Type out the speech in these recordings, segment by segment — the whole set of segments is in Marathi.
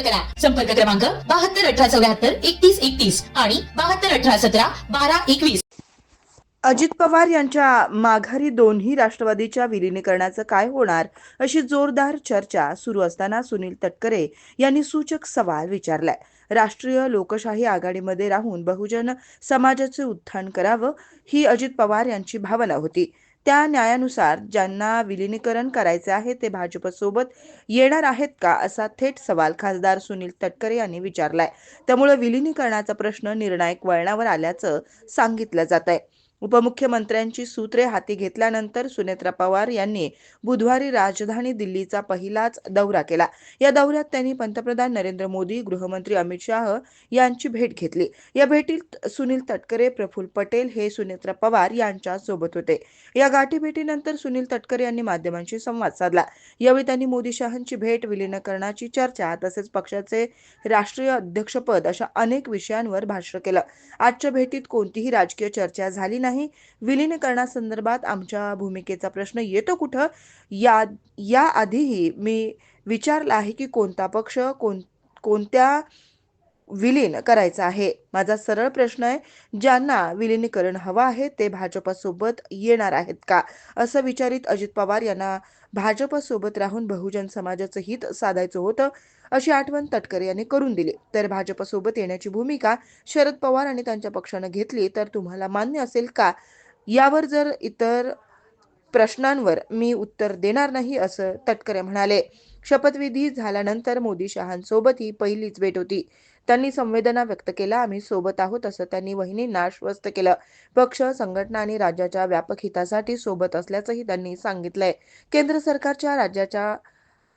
करा. संपर्क क्रमांक बहात्तर अठरा चौऱ्याहत्तर एकतीस एकतीस आणि बहात्तर अठरा सतरा बारा एकवीस. अजित पवार यांच्या माघारी दोन्ही राष्ट्रवादीच्या विलीनीकरणाचं काय होणार अशी जोरदार चर्चा सुरू असताना सुनील तटकरे यांनी सूचक सवाल विचारलाय. राष्ट्रीय लोकशाही आघाडीमध्ये राहून बहुजन समाजाचे उत्थान करावं ही अजित पवार यांची भावना होती. त्या न्यायानुसार ज्यांना विलिनीकरण करायचे आहे ते भाजपसोबत येणार आहेत का असा थेट सवाल खासदार सुनील तटकरे यांनी विचारलाय. त्यामुळे विलिनीकरणाचा प्रश्न निर्णायक वळणावर आल्याचं सांगितलं जात आहे उपमुख्यमंत्र्यांची सूत्रे हाती घेतल्यानंतर सुनेत्रा पवार यांनी बुधवारी राजधानी दिल्लीचा पहिलाच दौरा केला. या दौऱ्यात त्यांनी पंतप्रधान नरेंद्र मोदी गृहमंत्री अमित शाह यांची भेट घेतली. या भेटीत सुनील तटकरे प्रफुल्ल पटेल हे सुनेत्रा पवार यांच्या सोबत होते. या गाठीभेटीनंतर सुनील तटकरे यांनी माध्यमांशी संवाद साधला. यावेळी त्यांनी मोदी शहांची भेट करण्याची चर्चा तसेच पक्षाचे राष्ट्रीय अध्यक्षपद अशा अनेक विषयांवर भाष्य केलं. आजच्या भेटीत कोणतीही राजकीय चर्चा झाली नाही. नाही. विलीनीकरणासंदर्भात आमच्या भूमिकेचा प्रश्न येतो कुठं? या याआधीही मी विचारलं आहे की कोणता पक्ष कोण कोणत्या विलीन करायचा आहे? माझा सरळ प्रश्न आहे ज्यांना विलीनीकरण हवं आहे ते भाजपसोबत येणार आहेत का? असं विचारित अजित पवार यांना भाजपसोबत राहून बहुजन समाजाचं हित साधायचं होतं अशी आठवण तटकरे यांनी करून दिली. तर भाजपसोबत येण्याची भूमिका शरद पवार आणि त्यांच्या पक्षानं घेतली तर तुम्हाला मान्य असेल का? यावर जर इतर प्रश्नांवर मी उत्तर देणार नाही असं तटकरे म्हणाले. शपथविधी झाल्यानंतर मोदी शहांसोबत ही पहिलीच भेट होती. त्यांनी संवेदना व्यक्त केल्या आम्ही सोबत आहोत असं त्यांनी वहिनींना आश्वस्त केलं. पक्ष संघटना आणि राज्याच्या व्यापक हितासाठी सोबत असल्याचंही त्यांनी सांगितलंय. केंद्र सरकारच्या राज्याच्या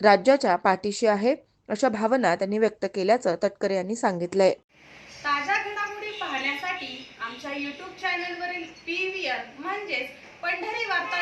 राज्याच्या पाठीशी आहे अशा भावना त्यांनी व्यक्त केल्याचं तटकरे यांनी सांगितलंय. ताज्या घडामोडी पाहण्यासाठी आमच्या युट्यूब चॅनलवरील पी व्ही आर म्हणजेच पंढरी वार्ता